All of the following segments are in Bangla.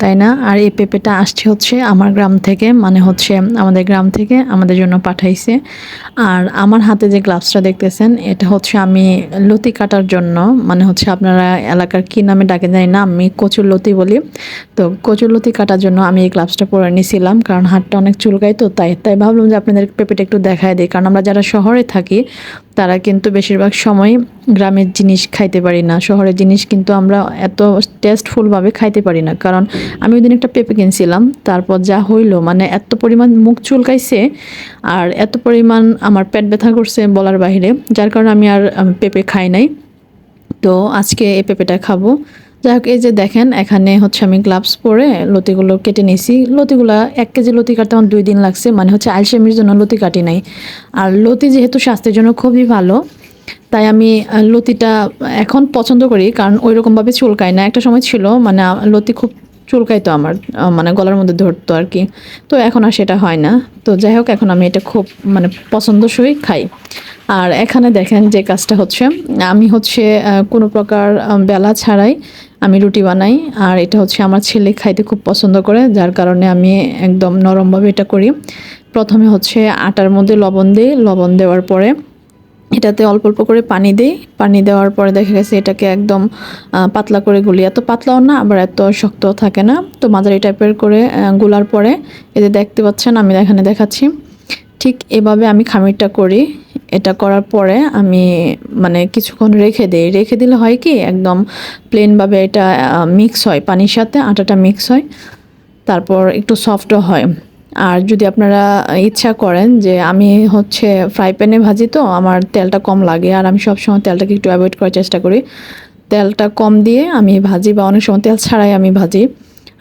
তাই না? আর এই পেঁপেটা আসছে হচ্ছে আমার গ্রাম থেকে মানে হচ্ছে আমাদের গ্রাম থেকে আমাদের জন্য পাঠাইছে। আর আমার হাতে যে গ্লাভসটা দেখতেছেন, এটা হচ্ছে আমি লতি কাটার জন্য মানে হচ্ছে আপনারা এলাকার কি নামে ডাকে জানি না, আমি কচুর লতি বলি। তো কচুর লতি কাটার জন্য আমি এই গ্লাভসটা পরে নিয়েছিলাম কারণ হাতটা অনেক চুলকায় তো, তাই তাই ভাবলাম যে আপনাদের পেঁপেটা একটু দেখায় দিই, কারণ আমরা যারা শহরে থাকি তারা কিন্তু বেশিরভাগ সময় গ্রামের জিনিস খাইতে পারি না, শহরের জিনিস কিন্তু আমরা এত টেস্টফুলভাবে খাইতে পারি না। কারণ আমি ওই দিন একটা পেঁপে কিনছিলাম, তারপর যা হইল মানে এত পরিমাণ মুখ চুলকাইছে আর এত পরিমাণ আমার পেট ব্যথা করছে বলার বাহিরে, যার কারণে আমি আর পেঁপে খাই নাই। তো আজকে এই পেঁপেটা খাব। যাই হোক, এই যে দেখেন, এখানে হচ্ছে আমি গ্লাভস পরে লতিগুলো কেটে নিয়েছি লতিগুলো, এক কেজি লতি কাটতে আমার দুই দিন লাগছে মানে হচ্ছে আলসেমির জন্য লতি কাটি নাই। আর লতি যেহেতু স্বাস্থ্যের জন্য খুবই ভালো, তাই আমি লতিটা এখন পছন্দ করি, কারণ ওই রকমভাবে চুলকায় না। একটা সময় ছিল মানে লতি খুব চুলকাইতো আমার মানে গলার মধ্যে ধরতো আর কি। তো এখন আর সেটা হয় না। তো যাই হোক, এখন আমি এটা খুব মানে পছন্দসই খাই। আর এখানে দেখেন যে কাজটা হচ্ছে, আমি হচ্ছে কোনো প্রকার বেলা ছাড়াই আমি রুটি বানাই, আর এটা হচ্ছে আমার ছেলে খাইতে খুব পছন্দ করে, যার কারণে আমি একদম নরমভাবে এটা করি। প্রথমে হচ্ছে আটার মধ্যে লবণ দিই, লবণ দেওয়ার পরে এটাতে অল্প অল্প করে পানি দিই। পানি দেওয়ার পরে দেখা গেছে এটাকে একদম পাতলা করে গুলি। এত পাতলাও না, আবার এত শক্ত থাকে না। তো মাঝারি টাইপের করে গুলার পরে এতে দেখতে পাচ্ছেন, আমি এখানে দেখাচ্ছি। ঠিক এভাবে আমি খামিরটা করি। এটা করার পরে আমি মানে কিছুক্ষণ রেখে দিই। রেখে দিলে হয় কি, একদম প্লেনভাবে এটা মিক্স হয়। পানির সাথে আটাটা মিক্স হয়। তারপর একটু সফটও হয়। আর যদি আপনারা ইচ্ছা করেন যে, আমি হচ্ছে ফ্রাই প্যানে ভাজি তো, আমার তেলটা কম লাগে। আর আমি সবসময় তেলটাকে একটু অ্যাভয়েড করার চেষ্টা করি। তেলটা কম দিয়ে আমি ভাজি বা অনেক সময় তেল ছাড়াই আমি ভাজি।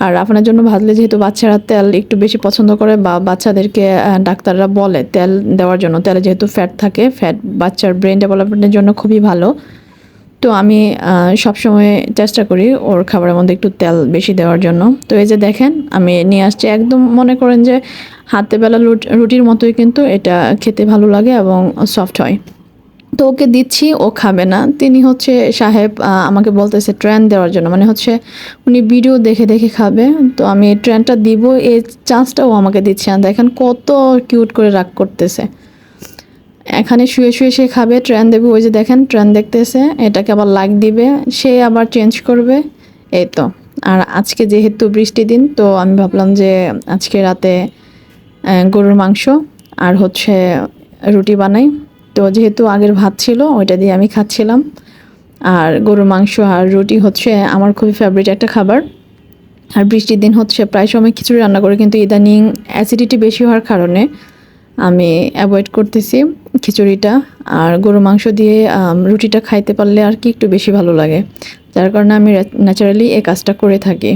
আর আপনার জন্য ভাজলে যেহেতু বাচ্চারা তেল একটু বেশি পছন্দ করে বা বাচ্চাদেরকে ডাক্তাররা বলে তেল দেওয়ার জন্য। তেলে যেহেতু ফ্যাট থাকে ফ্যাট বাচ্চার ব্রেন ডেভেলপমেন্টের জন্য খুবই ভালো। তো আমি সবসময় চেষ্টা করি ওর খাবারের মধ্যে একটু তেল বেশি দেওয়ার জন্য। তো এই যে দেখেন, আমি নিয়ে আসছি একদম মনে করেন যে হাতে বেলা রুট- রুটির মতোই কিন্তু এটা খেতে ভালো লাগে এবং সফট হয়। তো ওকে দিচ্ছি, ও খাবে না। তিনি হচ্ছে সাহেব আমাকে বলতেছে ট্রেন দেওয়ার জন্য। মানে হচ্ছে উনি ভিডিও দেখে দেখে খাবে। তো আমি ট্রেনটা দিব, এই চান্সটাও আমাকে দিচ্ছে না। দেখেন কত কিউট করে রাগ করতেছে। এখানে শুয়ে শুয়ে সে খাবে, ট্রেন দেবে। ওই যে দেখেন, ট্রেন দেখতেছে, এটাকে আবার লাইক দিবে। সে আবার চেঞ্জ করবে, এই তো। আর আজকে যেহেতু বৃষ্টি দিন, তো আমি ভাবলাম যে আজকে রাতে গরুর মাংস আর হচ্ছে রুটি বানাই। তো যেহেতু আগের ভাত ছিল, ওইটা দিয়ে আমি খাচ্ছিলাম। আর গরুর মাংস আর রুটি হচ্ছে আমার খুবই ফেভারিট একটা খাবার। আর বৃষ্টির দিন হচ্ছে প্রায় সময় খিচুড়ি রান্না করে, কিন্তু ইদানিং অ্যাসিডিটি বেশি হওয়ার কারণে আমি অ্যাভয়েড করতেছি খিচুড়িটা। আর গরু মাংস দিয়ে রুটিটা খাইতে পারলে আর কি একটু বেশি ভালো লাগে। যার কারণে আমি ন্যাচারালি এই কাজটা করে থাকি।